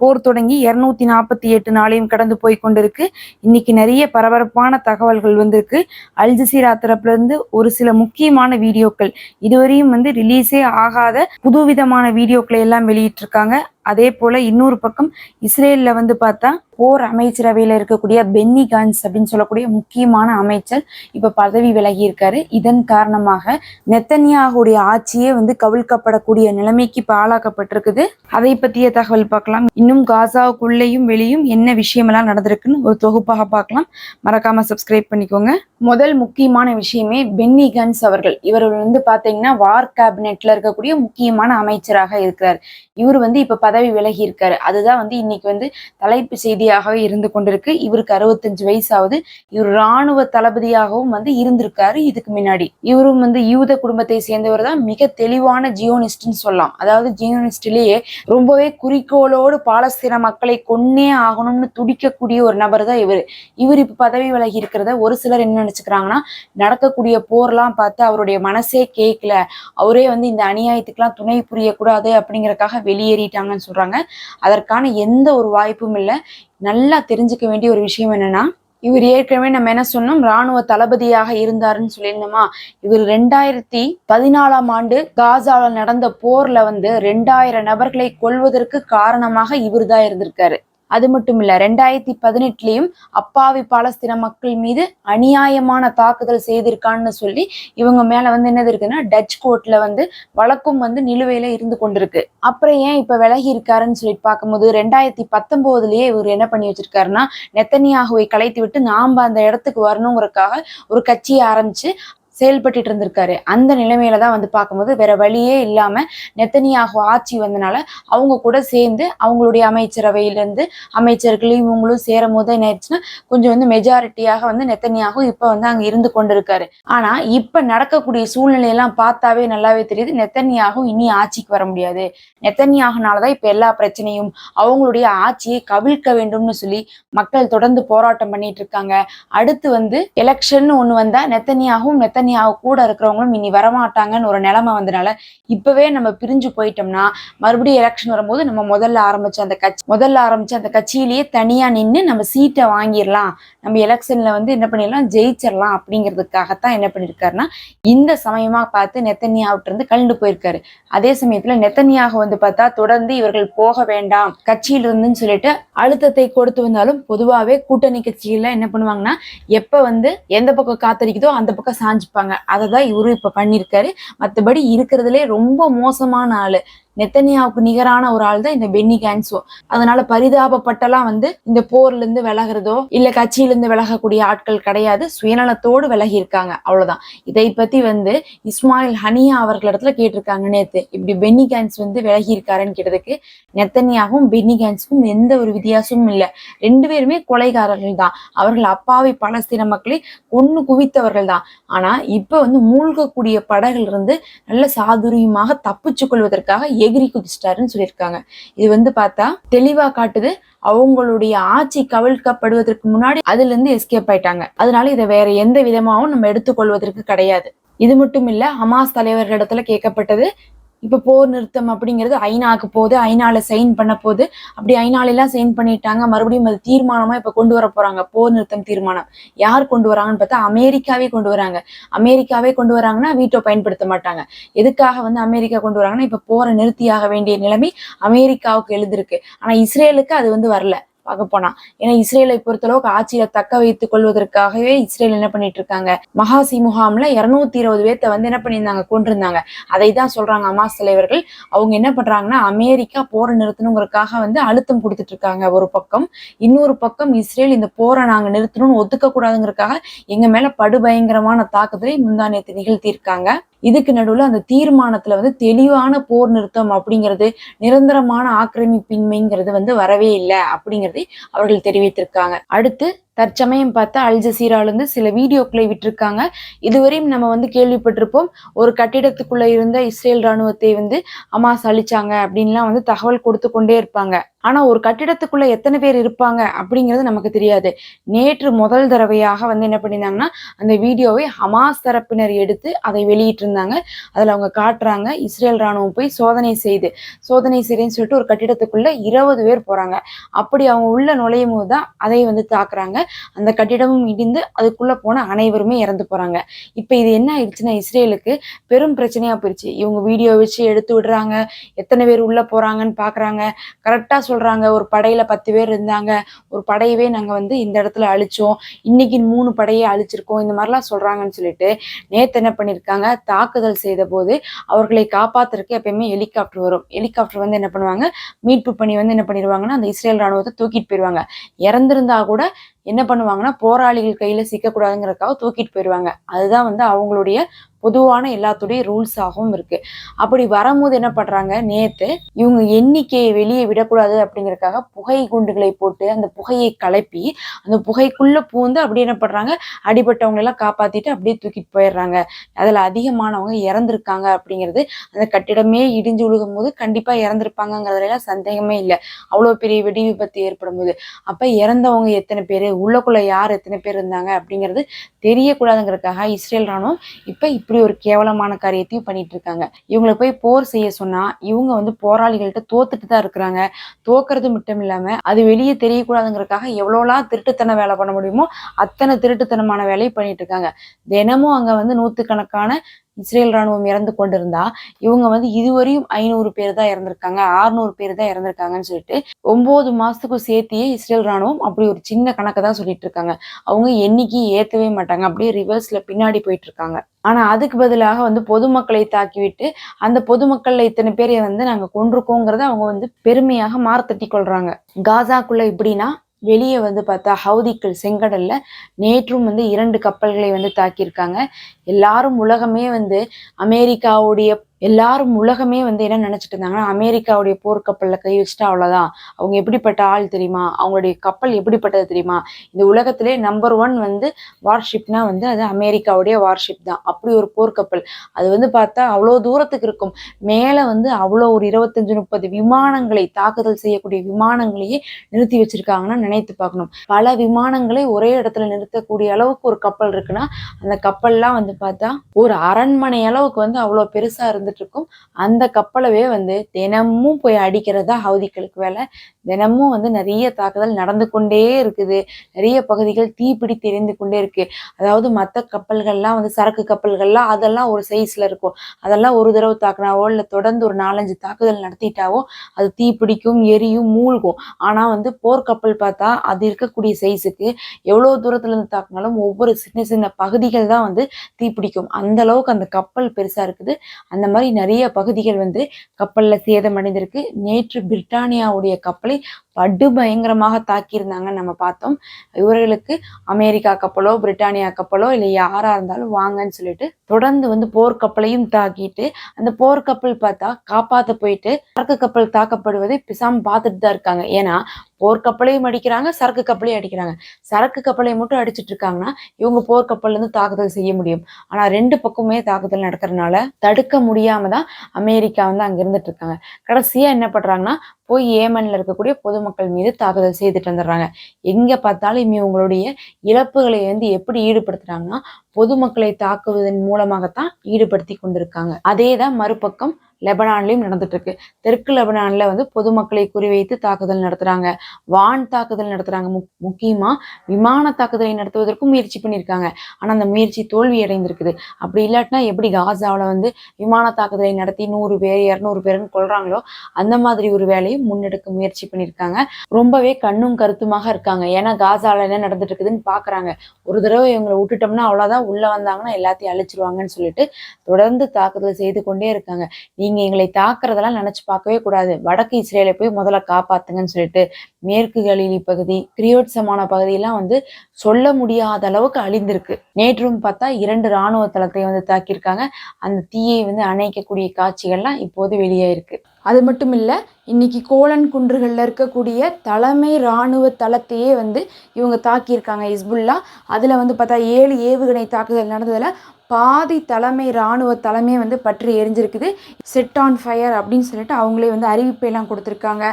போர் தொடங்கி இருநூத்தி நாற்பத்தி எட்டு நாளையும் கடந்து போய் கொண்டிருக்கு. இன்னைக்கு நிறைய பரபரப்பான தகவல்கள் வந்திருக்கு. அல் ஜசீரா தரப்புல இருந்து ஒரு சில முக்கியமான வீடியோக்கள். இதுவரையும் வந்து ரிலீஸே ஆகாத புதுவிதமான வீடியோக்களை எல்லாம் வெளியிட்டிருக்காங்க. அதே போல இன்னொரு பக்கம் இஸ்ரேல்ல வந்து பார்த்தா போர் அமைச்சரவையில இருக்கக்கூடிய பென்னி கான்ஸ் அப்படின்னு சொல்லக்கூடிய முக்கியமான அமைச்சர் இப்ப பதவி விலகி இருக்காரு. இதன் காரணமாக நெத்தன்யாகுடைய ஆட்சியே வந்து கவிழ்க்கப்படக்கூடிய நிலைமைக்கு இப்ப ஆளாக்கப்பட்டிருக்குது. அதை பற்றிய தகவல் பார்க்கலாம். இன்னும் காசாவுக்குள்ளேயும் வெளியும் என்ன விஷயமெல்லாம் நடந்திருக்குன்னு ஒரு தொகுப்பாக பார்க்கலாம். மறக்காம சப்ஸ்கிரைப் பண்ணிக்கோங்க. முதல் முக்கியமான விஷயமே பென்னி கன்ஸ் அவர்கள். இவர் வந்து பார்த்தீங்கன்னா வார் கேபினெட்ல இருக்கக்கூடிய முக்கியமான அமைச்சராக இருக்கிறார். இவர் வந்து இப்ப பதவி விலகி இருக்காரு. அதுதான் வந்து இன்னைக்கு வந்து தலைப்பு செய்தியாகவே இருந்து கொண்டிருக்கு. இவருக்கு அறுபத்தஞ்சு வயசாவது. இவர் ராணுவ தளபதியாகவும் வந்து இருந்திருக்காரு இதுக்கு முன்னாடி. இவரும் வந்து யூத குடும்பத்தை சேர்ந்தவர் தான். மிக தெளிவான ஜியோனிஸ்ட்னு சொல்லலாம். அதாவது ஜியோனிஸ்ட்லேயே ரொம்பவே குறிக்கோளோடு பாலஸ்தீன மக்களை கொன்னே ஆகணும்னு துடிக்கக்கூடிய ஒரு நபர் தான் இவர். இவர் இப்ப பதவி விலகி இருக்கிறத ஒரு சிலர் என்ன நினைச்சுக்கிறாங்கன்னா நடக்கக்கூடிய போர்லாம் பார்த்து அவருடைய மனசே கேட்கல அவரே வந்து இந்த அநியாயத்துக்கெல்லாம் துணை புரியக்கூடாது அப்படிங்கறக்காக வெளியேறிட்டாங்கன்னு சொல்றாங்க. அதற்கான எந்த ஒரு வாய்ப்பும் இல்லை. நல்லா தெரிஞ்சுக்க வேண்டிய ஒரு விஷயம் என்னன்னா இவர் ஏற்கனவே நம்ம என்ன சொன்னோம்? ராணுவ தளபதியாக இருந்தாருன்னு சொல்லியிருந்தோமா? இவர் ரெண்டாயிரத்தி பதினாலாம் ஆண்டு காசால நடந்த போர்ல வந்து ரெண்டாயிரம் நபர்களை கொல்வதற்கு காரணமாக இவர் தான் இருந்திருக்காரு. அது மட்டும் இல்ல ரெண்டாயிரத்தி பதினெட்டுலயும் அப்பாவி பாலஸ்தீன மக்கள் மீது அநியாயமான தாக்குதல் செய்திருக்கான்னு சொல்லி இவங்க மேல வந்து என்னது இருக்குன்னா டச் கோர்ட்ல வந்து வழக்கும் வந்து நிலுவையில இருந்து கொண்டிருக்கு. அப்புறம் ஏன் இப்ப விலகி இருக்காருன்னு சொல்லிட்டு பார்க்கும்போது ரெண்டாயிரத்தி பத்தொன்பதுலயே இவர் என்ன பண்ணி வச்சிருக்காருன்னா நெத்தனியாகுவை கலைத்து விட்டு நாம அந்த இடத்துக்கு வரணுங்கிறதுக்காக ஒரு கட்சியை ஆரம்பிச்சு செயல்பட்டுட்டு இருந்திருக்காரு அந்த நிலைமையில தான் வந்து பார்க்கும்போது வேற வழியே இல்லாம நெத்தனியாக ஆட்சி வந்தனால அவங்க கூட சேர்ந்து அவங்களுடைய அமைச்சரவையிலேருந்து அமைச்சர்களும் இவங்களும் சேரும் போது என்ன ஆயிடுச்சுன்னா கொஞ்சம் வந்து மெஜாரிட்டியாக வந்து நெத்தனியாகவும் இப்ப வந்து அங்க இருந்து கொண்டிருக்காரு. ஆனா இப்ப நடக்கக்கூடிய சூழ்நிலையெல்லாம் பார்த்தாவே நல்லாவே தெரியுது. நெத்தனியாகவும் இனி ஆட்சிக்கு வர முடியாது. நெத்தனியாகனாலதான் இப்ப எல்லா பிரச்சனையும் அவங்களுடைய ஆட்சியை கவிழ்க்க வேண்டும்னு சொல்லி மக்கள் தொடர்ந்து போராட்டம் பண்ணிட்டு இருக்காங்க. அடுத்து வந்து எலெக்ஷன் ஒண்ணு வந்தா நெத்தனியாகவும் நெத்தனியாக கூட இருக்கிறவங்களும் இனி வரமாட்டாங்கன்னு ஒரு நிலைமை வந்தனால இப்பவே நம்ம பிரிஞ்சு போயிட்டோம்னா மறுபடியும் எலெக்ஷன் வரும்போது நம்ம முதல்ல ஆரம்பிச்ச அந்த கட்சி முதல்ல ஆரம்பிச்ச அந்த கட்சியிலேயே தனியா நின்று நம்ம சீட்டை வாங்கிடலாம். நம்ம எலெக்ஷன்ல வந்து என்ன பண்ணிடலாம்? ஜெயிச்சிடலாம் அப்படிங்கிறதுக்காகத்தான் என்ன பண்ணிருக்காருன்னா இந்த சமயமா பார்த்து நெத்தன்யாவிட்ட இருந்து கலந்து போயிருக்காரு. அதே சமயத்துல நெத்தன்யாக வந்து பார்த்தா தொடர்ந்து இவர்கள் போக வேண்டாம் கட்சியில இருந்துன்னு சொல்லிட்டு அழுத்தத்தை கொடுத்து வந்தாலும் பொதுவாகவே கூட்டணி கட்சியில என்ன பண்ணுவாங்கன்னா எப்ப வந்து எந்த பக்கம் காத்தடிக்குதோ அந்த பக்கம் சாஞ்சுப்பாங்க அதை தான் இவரும் இப்ப பண்ணியிருக்காரு. மற்றபடி இருக்கிறதுலே ரொம்ப மோசமான ஆளு. நெத்தனியாவுக்கு நிகரான ஒரு ஆள் தான் இந்த பென்னி கேன்சோ. அதனால பரிதாபப்பட்டெல்லாம் வந்து இந்த போர்ல இருந்து விலகிறதோ இல்ல கட்சியில இருந்து விலகக்கூடிய ஆட்கள் கிடையாது. சுயநலத்தோடு விலகி இருக்காங்க. அவ்வளவுதான். இதை பத்தி வந்து இஸ்மாயில் ஹனியா அவர்களிடத்துல கேட்டிருக்காங்க நேத்து. இப்படி பென்னி கேன்ஸ் வந்து விலகி இருக்காருன்னு கேட்டதுக்கு நெத்தனியாகவும் பென்னி கேன்ஸுக்கும் எந்த ஒரு வித்தியாசமும் இல்லை. ரெண்டு பேருமே கொலைகாரர்கள் தான். அவர்கள் அப்பாவி பலஸ்தீன மக்களை கொன்னு குவித்தவர்கள் தான். ஆனா இப்ப வந்து மூழ்கக்கூடிய படகுல இருந்து நல்ல சாதுரியமாக தப்பிச்சு கொள்வதற்காக எகிரி குதிச்சிட்டாருன்னு சொல்லியிருக்காங்க. இது வந்து பார்த்தா தெளிவா காட்டுது. அவங்களுடைய ஆட்சி கவிழ்க்கப்படுவதற்கு முன்னாடி அதுல இருந்து எஸ்கேப் ஆயிட்டாங்க. அதனால இதை வேற எந்த விதமாகவும் நம்ம எடுத்துக்கொள்வதற்கு கிடையாது. இது மட்டும் இல்ல ஹமாஸ் தலைவர்களிடத்துல கேட்கப்பட்டது இப்போ போர் நிறுத்தம் அப்படிங்கிறது ஐநாக்கு போகுது ஐநால சைன் பண்ண போகுது. அப்படி ஐநாலெல்லாம் சைன் பண்ணிட்டாங்க மறுபடியும் அது தீர்மானமா இப்போ கொண்டு வர போறாங்க. போர் நிறுத்தம் தீர்மானம். யார் கொண்டு வராங்கன்னு பார்த்தா அமெரிக்காவே கொண்டு வராங்க. அமெரிக்காவே கொண்டு வராங்கன்னா வீட்டோ பயன்படுத்த மாட்டாங்க. எதுக்காக வந்து அமெரிக்கா கொண்டு வராங்கன்னா இப்போ போரை நிறுத்தியாக வேண்டிய நிலைமை அமெரிக்காவுக்கு எழுதிருக்கு ஆனால் இஸ்ரேலுக்கு அது வந்து வரல. பார்க்க போனா. ஏன்னா இஸ்ரேலை பொறுத்தளவுக்கு ஆட்சியில தக்க வைத்துக் கொள்வதற்காகவே இஸ்ரேல் என்ன பண்ணிட்டு இருக்காங்க? மகாசி முகாம்ல இருநூத்தி இருபது பேர்த்த வந்து என்ன பண்ணியிருந்தாங்க? கொண்டிருந்தாங்க அதை தான் சொல்றாங்க அமாஸ் தலைவர்கள். அவங்க என்ன பண்றாங்கன்னா அமெரிக்கா போரை நிறுத்தணுங்கிறதுக்காக வந்து அழுத்தம் கொடுத்துட்டு இருக்காங்க ஒரு பக்கம். இன்னொரு பக்கம் இஸ்ரேல் இந்த போரை நாங்க நிறுத்தணும்னு ஒத்துக்க கூடாதுங்கிறதுக்காக எங்க மேல படுபயங்கரமான தாக்குதலை முந்தானத்தை நிகழ்த்தியிருக்காங்க. இதுக்கு நடுவில் அந்த தீர்மானத்துல வந்து தெளிவான போர் நிறுத்தம் அப்படிங்கிறது நிரந்தரமான ஆக்கிரமிப்பின்மைங்கிறது வந்து வரவே இல்லை அப்படிங்கிறதை அவர்கள் தெரிவித்திருக்காங்க. அடுத்து தற்சமயம் பார்த்தா அல் ஜசீரால இருந்து சில வீடியோக்களை விட்டுருக்காங்க. இதுவரையும் நம்ம வந்து கேள்விப்பட்டிருப்போம் ஒரு கட்டிடத்துக்குள்ள இருந்த இஸ்ரேல் ராணுவத்தை வந்து அமாஸ் அழிச்சாங்க அப்படின்லாம் வந்து தகவல் கொடுத்து கொண்டே இருப்பாங்க. ஆனா ஒரு கட்டிடத்துக்குள்ள எத்தனை பேர் இருப்பாங்க அப்படிங்கிறது நமக்கு தெரியாது. நேற்று முதல் தடவையாக வந்து என்ன பண்ணியிருந்தாங்கன்னா அந்த வீடியோவை ஹமாஸ் தரப்பினர் எடுத்து அதை வெளியிட்டிருந்தாங்க. அதுல அவங்க காட்டுறாங்க இஸ்ரேல் ராணுவம் போய் சோதனை செய்து சோதனை செய்யறேன்னு சொல்லிட்டு ஒரு கட்டிடத்துக்குள்ள இருபது பேர் போறாங்க. அப்படி அவங்க உள்ள நுழையும் போது தான் அதை வந்து தாக்குறாங்க. அந்த கட்டிடமும் இடிந்து அதுக்குள்ள போன அனைவருமே இறந்து போறாங்க. இப்ப இது என்ன ஆயிடுச்சுன்னா இஸ்ரேலுக்கு பெரும் பிரச்சனையா போயிடுச்சு இவங்க வீடியோ வச்சு எடுத்து விடுறாங்க. எத்தனை பேர் உள்ள போறாங்கன்னு பாக்குறாங்க. கரெக்டா சொல்றாங்க ஒரு படையில பத்து பேர் இருந்தாங்க ஒரு படையவே நாங்க வந்து இந்த இடத்துல அழிச்சோம் இன்னைக்கு மூணு படையை அழிச்சிருக்கோம் இந்த மாதிரிலாம் சொல்றாங்கன்னு சொல்லிட்டு நேத்து என்ன பண்ணிருக்காங்க தாக்குதல் செய்த போது அவர்களை காப்பாத்துறதுக்கு எப்பயுமே ஹெலிகாப்டர் வரும். ஹெலிகாப்டர் வந்து என்ன பண்ணுவாங்க மீட்பு பணி வந்து என்ன பண்ணிடுவாங்கன்னா அந்த இஸ்ரேல் ராணுவத்தை தூக்கிட்டு போயிடுவாங்க இறந்திருந்தா கூட என்ன பண்ணுவாங்கன்னா போராளிகள் கையில சிக்கக்கூடாதுங்கிறதுக்காக தூக்கிட்டு போயிடுவாங்க அதுதான் வந்து அவங்களுடைய பொதுவான எல்லாத்துடைய ரூல்ஸாகவும் இருக்கு. அப்படி வரும்போது என்ன பண்றாங்க? நேத்து இவங்க எண்ணிக்கையை வெளியே விடக்கூடாது அப்படிங்கறதுக்காக புகை குண்டுகளை போட்டு அந்த புகையை கலப்பி அந்த புகைக்குள்ள பூந்து அப்படி என்ன பண்றாங்க? அடிபட்டவங்க எல்லாம் காப்பாத்திட்டு அப்படியே தூக்கிட்டு போயிடுறாங்க. அதுல அதிகமானவங்க இறந்திருக்காங்க அப்படிங்கிறது அந்த கட்டிடமே இடிஞ்சு விழுகும் போது கண்டிப்பா இறந்திருப்பாங்கங்கிறதுல எல்லாம் சந்தேகமே இல்லை. அவ்வளவு பெரிய வெடி விபத்து ஏற்படும் போது அப்ப இறந்தவங்க எத்தனை பேர்? உள்ளக்குள்ள யார் எத்தனை பேர் இருந்தாங்க அப்படிங்கிறது தெரியக்கூடாதுங்கிறதுக்காக இஸ்ரேல் ராணுவம் இப்போ இப்படி ஒரு கேவலமான காரியத்தையும் பண்ணிட்டு இருக்காங்க இவங்களை போய் போர் செய்ய சொன்னா இவங்க வந்து போராளிகள்கிட்ட தோத்துட்டு தான் இருக்கிறாங்க. தோக்கிறது மட்டும் இல்லாம அது வெளியே தெரியக்கூடாதுங்கிறதுக்காக எவ்வளோலாம் திருட்டுத்தன வேலை பண்ண முடியுமோ அத்தனை திருட்டுத்தனமான வேலையை பண்ணிட்டு இருக்காங்க தினமும் அங்க வந்து நூத்துக்கணக்கான இஸ்ரேல் ராணுவம் இறந்து கொண்டிருந்தா இவங்க வந்து இதுவரையும் ஐநூறு பேர் தான் இறந்திருக்காங்க ஆறுநூறு பேர் தான் இறந்திருக்காங்கன்னு சொல்லிட்டு ஒன்பது மாசத்துக்கும் சேர்த்தியே இஸ்ரேல் ராணுவம் அப்படி ஒரு சின்ன கணக்கை தான் சொல்லிட்டு இருக்காங்க. அவங்க எண்ணிக்கை ஏத்தவே மாட்டாங்க அப்படியே ரிவர்ஸ்ல பின்னாடி போயிட்டு இருக்காங்க. ஆனா அதுக்கு பதிலாக வந்து பொதுமக்களை தாக்கிவிட்டு அந்த பொதுமக்கள்ல இத்தனை பேரை வந்து நாங்க கொண்டிருக்கோங்கிறத அவங்க வந்து பெருமையாக மார்த்தட்டி கொள்றாங்க. காசாக்குள்ள இப்படின்னா வெளியே வந்து பார்த்தா ஹவுதிக்கள் செங்கடல்ல நேற்றும் வந்து இரண்டு கப்பல்களை வந்து தாக்கியிருக்காங்க. எல்லாரும் உலகமே வந்து அமெரிக்காவுடைய எல்லாரும் உலகமே வந்து என்ன நினைச்சிட்டு இருந்தாங்கன்னா அமெரிக்காவுடைய போர்க்கப்பலில் கை வச்சுட்டா அவ்வளோதான் அவங்க எப்படிப்பட்ட ஆள் தெரியுமா? அவங்களுடைய கப்பல் எப்படிப்பட்டது தெரியுமா? இந்த உலகத்திலே நம்பர் ஒன் வந்து வார்ஷிப்னா வந்து அது அமெரிக்காவுடைய வார்ஷிப் தான். அப்படி ஒரு போர்க்கப்பல். அது வந்து பார்த்தா அவ்வளோ தூரத்துக்கு இருக்கும். மேலே வந்து அவ்வளோ ஒரு இருபத்தஞ்சு முப்பது விமானங்களை தாக்குதல் செய்யக்கூடிய விமானங்களையே நிறுத்தி வச்சிருக்காங்கன்னா நினைத்து பார்க்கணும். பல விமானங்களை ஒரே இடத்துல நிறுத்தக்கூடிய அளவுக்கு ஒரு கப்பல் இருக்குன்னா அந்த கப்பல்லாம் வந்து பார்த்தா ஒரு அரண்மனை அளவுக்கு வந்து அவ்வளோ பெருசாக இருந்து நடந்துட்டு இருக்கும் அந்த கப்பலவே வந்து தினமும் போய் அடிக்கிறதா ஹவுதிகளுக்கு வேலை. தினமும் வந்து நிறைய தாக்குதல் நடந்து கொண்டே இருக்குது. நிறைய பகுதிகள் தீப்பிடி தெரிந்து கொண்டே இருக்கு. அதாவது மற்ற கப்பல்கள்லாம் வந்து சரக்கு கப்பல்கள்லாம் அதெல்லாம் ஒரு சைஸ்ல இருக்கும். அதெல்லாம் ஒரு தடவை தாக்குனாவோ இல்லை தொடர்ந்து ஒரு நாலஞ்சு தாக்குதல் நடத்திட்டாவோ அது தீப்பிடிக்கும் எரியும் மூழ்கும். ஆனா வந்து போர்க்கப்பல் பார்த்தா அது இருக்கக்கூடிய சைஸுக்கு எவ்வளவு தூரத்துல இருந்து தாக்குனாலும் ஒவ்வொரு சின்ன சின்ன பகுதிகள் தான் வந்து தீப்பிடிக்கும். அந்த அளவுக்கு அந்த கப்பல் பெருசா இருக்குது. அந்த மாதிரி நிறைய பகுதிகள் வந்து கப்பலில் சேதமடைந்திருக்கு. நேற்று பிரிட்டானியாவுடைய கப்பலை படு பயங்கரமாக தாக்கியிருந்தாங்க நம்ம பார்த்தோம். இவர்களுக்கு அமெரிக்கா கப்பலோ பிரிட்டானியா கப்பலோ இல்லை யாரா இருந்தாலும் வாங்கன்னு சொல்லிட்டு தொடர்ந்து வந்து போர்க்கப்பலையும் தாக்கிட்டு அந்த போர்க்கப்பல் பார்த்தா காப்பாற்ற போயிட்டு சரக்கு கப்பல் தாக்கப்படுவதை பிசாம பார்த்துட்டு தான் இருக்காங்க. ஏன்னா போர்க்கப்பலையும் அடிக்கிறாங்க சரக்கு கப்பலையும் அடிக்கிறாங்க. சரக்கு கப்பலை மட்டும் அடிச்சிட்டு இருக்காங்கன்னா இவங்க போர்க்கப்பல்லேருந்து தாக்குதல் செய்ய முடியும். ஆனா ரெண்டு பக்கமே தாக்குதல் நடக்கிறதுனால தடுக்க முடியாம தான் அமெரிக்கா வந்து அங்க இருந்துட்டு இருக்காங்க. கடைசியா என்ன பண்றாங்கன்னா போய் ஏமன்ல இருக்கக்கூடிய பொதுமக்கள் மீது தாக்குதல் செய்துட்டு வந்துடுறாங்க. எங்க பார்த்தாலும் இவங்களுடைய இழப்புகளை வந்து எப்படி ஈடுபடுத்துறாங்கன்னா பொதுமக்களை தாக்குவதன் மூலமாகத்தான் ஈடுபடுத்தி கொண்டிருக்காங்க. அதே தான் மறுபக்கம் லெபனான்லையும் நடந்துட்டுருக்கு. தெற்கு லெபனானில் வந்து பொதுமக்களை குறிவைத்து தாக்குதல் நடத்துகிறாங்க வான் தாக்குதல் நடத்துகிறாங்க முக்- முக்கியமாக விமான தாக்குதலை நடத்துவதற்கும் முயற்சி பண்ணியிருக்காங்க. ஆனால் அந்த முயற்சி தோல்வி அடைந்திருக்குது அப்படி இல்லாட்டினா எப்படி காசாவில் வந்து விமான தாக்குதலை நடத்தி நூறு பேர் இரநூறு பேர்னு கொள்கிறாங்களோ அந்த மாதிரி ஒரு வேலையை முன்னெடுக்க முயற்சி பண்ணியிருக்காங்க. ரொம்பவே கண்ணும் கருத்துமாக இருக்காங்க. ஏன்னா காசாவில் என்ன நடந்துட்டு இருக்குதுன்னு பார்க்குறாங்க ஒரு தடவை இவங்களை விட்டுட்டோம்னா அவ்வளோதான் உள்ளே வந்தாங்கன்னா எல்லாத்தையும் அழிச்சிருவாங்கன்னு சொல்லிட்டு தொடர்ந்து தாக்குதல் செய்து கொண்டே இருக்காங்க. நீங்க எங்களை தாக்குறதெல்லாம் நினைச்சு பார்க்கவே கூடாது. வடக்கு இஸ்ரேலை போய் முதல்ல காப்பாத்துங்கன்னு சொல்லிட்டு மேற்கு கலிலி பகுதி கிரியோட்சமான பகுதியெல்லாம் வந்து சொல்ல முடியாத அளவுக்கு அழிந்திருக்கு. நேற்றும் பார்த்தா இரண்டு ராணுவ தளத்தை வந்து தாக்கியிருக்காங்க. அந்த தீயை வந்து அணைக்கக்கூடிய காட்சிகள்லாம் இப்போது வெளியே அது மட்டும் இல்லை இன்னைக்கு கோலன் குன்றுகளில் இருக்கக்கூடிய தலைமை இராணுவ தளத்தையே வந்து இவங்க தாக்கியிருக்காங்க ஹிஸ்புல்லா. அதில் வந்து பார்த்தா ஏழு ஏவுகணை தாக்குதல் நடந்ததில் பாதி தலைமை இராணுவ தலைமை வந்து பற்றி எரிஞ்சிருக்குது. செட் ஆன் ஃபயர் அப்படின்னு சொல்லிட்டு அவங்களே வந்து அறிவிப்பெல்லாம் கொடுத்துருக்காங்க.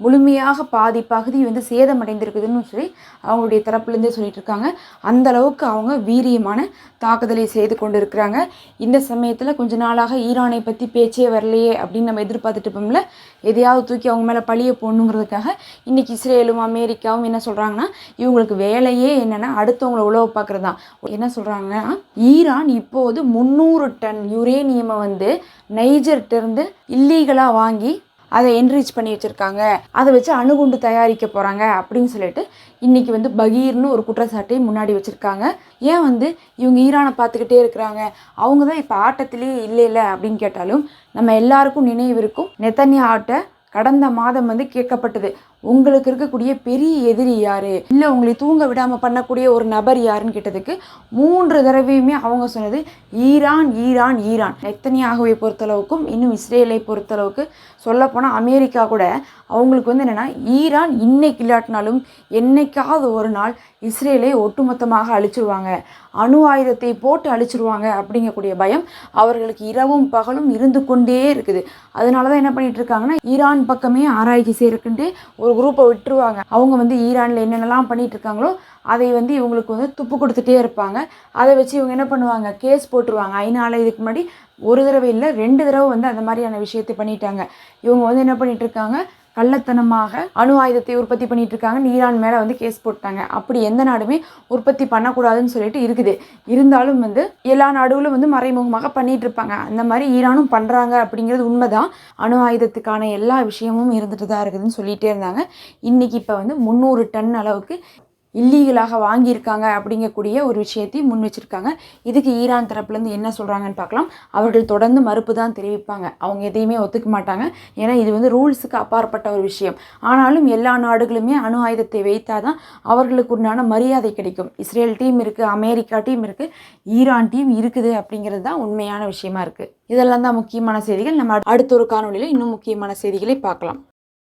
முழுமையாக பாதி பகுதி வந்து சேதமடைந்திருக்குதுன்னு சொல்லி அவங்களுடைய தரப்புலேருந்தே சொல்லிட்டு இருக்காங்க அந்த அளவுக்கு அவங்க வீரியமான தாக்குதலை செய்து கொண்டு இருக்கிறாங்க இந்த சமயத்தில் கொஞ்ச நாளாக ஈரானை பற்றி பேச்சே வரலையே அப்படின்னு நம்ம எதிர்பார்த்துட்டு இருப்போம்ல. எதையாவது தூக்கி அவங்க மேலே பழிய போடணுங்கிறதுக்காக இன்றைக்கி இஸ்ரேலும் அமெரிக்காவும் என்ன சொல்கிறாங்கன்னா இவங்களுக்கு வேலையே என்னென்னா அடுத்தவங்கள உழவு பார்க்குறது தான் என்ன சொல்கிறாங்கன்னா ஈரான் இப்போது முந்நூறு டன் யுரேனியமை வந்து நைஜர்கிட்ட இருந்து இல்லீகலாக வாங்கி அதை என்ரீச் பண்ணி வச்சுருக்காங்க. அதை வச்சு அணுகுண்டு தயாரிக்க போகிறாங்க அப்படின்னு சொல்லிட்டு இன்றைக்கி வந்து பகீர்னு ஒரு குற்றச்சாட்டை முன்னாடி வச்சுருக்காங்க. ஏன் வந்து இவங்க ஈரானை பார்த்துக்கிட்டே இருக்கிறாங்க? அவங்க தான் இப்போ ஆட்டத்திலே இல்லை இல்லை அப்படின்னு கேட்டாலும் நம்ம எல்லாருக்கும் நினைவு இருக்கும். நெத்தன்யா ஆட்ட கடந்த மாதம் வந்து கேட்கப்பட்டது. உங்களுக்கு இருக்கக்கூடிய பெரிய எதிரி யாரு? இல்லை உங்களை தூங்க விடாமல் பண்ணக்கூடிய ஒரு நபர் யாருன்னு கேட்டதுக்கு மூன்று தடவையுமே அவங்க சொன்னது ஈரான் ஈரான் ஈரான். நெத்தனியாகவை பொறுத்தளவுக்கும் இன்னும் இஸ்ரேலை பொறுத்தளவுக்கு சொல்லப்போனால் அமெரிக்கா கூட அவங்களுக்கு வந்து என்னென்னா ஈரான் இன்னைக்கு இல்லாட்டினாலும் என்னைக்காவது ஒரு நாள் இஸ்ரேலை ஒட்டுமொத்தமாக அழிச்சிருவாங்க. அணு ஆயுதத்தை போட்டு அழிச்சிருவாங்க அப்படிங்கக்கூடிய பயம் அவர்களுக்கு இரவும் பகலும் இருந்து கொண்டே இருக்குது. அதனால தான் என்ன பண்ணிட்டு இருக்காங்கன்னா ஈரான் பக்கமே ஆராய்ச்சி செய்யறதுக்குன்ட்டு ஒரு குரூப்பை விட்டுருவாங்க. அவங்க வந்து ஈரானில் என்னென்னலாம் பண்ணிட்டு இருக்காங்களோ அதை வந்து இவங்களுக்கு வந்து துப்பு கொடுத்துட்டே இருப்பாங்க. அதை வச்சு இவங்க என்ன பண்ணுவாங்க கேஸ் போட்டுருவாங்க. ஐநால இதுக்கு முன்னாடி ஒரு தடவை இல்லை ரெண்டு தடவை வந்து அந்த மாதிரியான விஷயத்தை பண்ணிட்டாங்க. இவங்க வந்து என்ன பண்ணிட்டு இருக்காங்க கள்ளத்தனமாக அணு ஆயுதத்தை உற்பத்தி பண்ணிட்டு இருக்காங்க ஈரான் மேலே வந்து கேஸ் போட்டாங்க. அப்படி எந்த நாடுமே உற்பத்தி பண்ணக்கூடாதுன்னு சொல்லிட்டு இருக்குது. இருந்தாலும் வந்து எல்லா நாடுகளும் வந்து மறைமுகமாக பண்ணிட்டு இருப்பாங்க அந்த மாதிரி ஈரானும் பண்ணுறாங்க அப்படிங்கிறது உண்மைதான். அணு ஆயுதத்துக்கான எல்லா விஷயமும் இருந்துட்டு தான் இருக்குதுன்னு சொல்லிகிட்டே இருந்தாங்க. இன்றைக்கி இப்போ வந்து முந்நூறு டன் அளவுக்கு இல்லீகலாக வாங்கியிருக்காங்க அப்படிங்கக்கூடிய ஒரு விஷயத்தையும் முன் வச்சிருக்காங்க. இதுக்கு ஈரான் தரப்புலேருந்து என்ன சொல்கிறாங்கன்னு பார்க்கலாம். அவர்கள் தொடர்ந்து மறுப்பு தான் தெரிவிப்பாங்க. அவங்க எதையுமே ஒத்துக்க மாட்டாங்க. ஏன்னா இது வந்து ரூல்ஸுக்கு அப்பாற்பட்ட ஒரு விஷயம். ஆனாலும் எல்லா நாடுகளுமே அணு ஆயுதத்தை வைத்தால் தான் அவர்களுக்கு உண்டான மரியாதை கிடைக்கும். இஸ்ரேல் டீம் இருக்குது அமெரிக்கா டீம் இருக்குது ஈரான் டீம் இருக்குது அப்படிங்கிறது தான் உண்மையான விஷயமா இருக்குது இதெல்லாம் தான் முக்கியமான செய்திகள். நம்ம அடுத்த ஒரு காணொலியில் இன்னும் முக்கியமான செய்திகளை பார்க்கலாம்.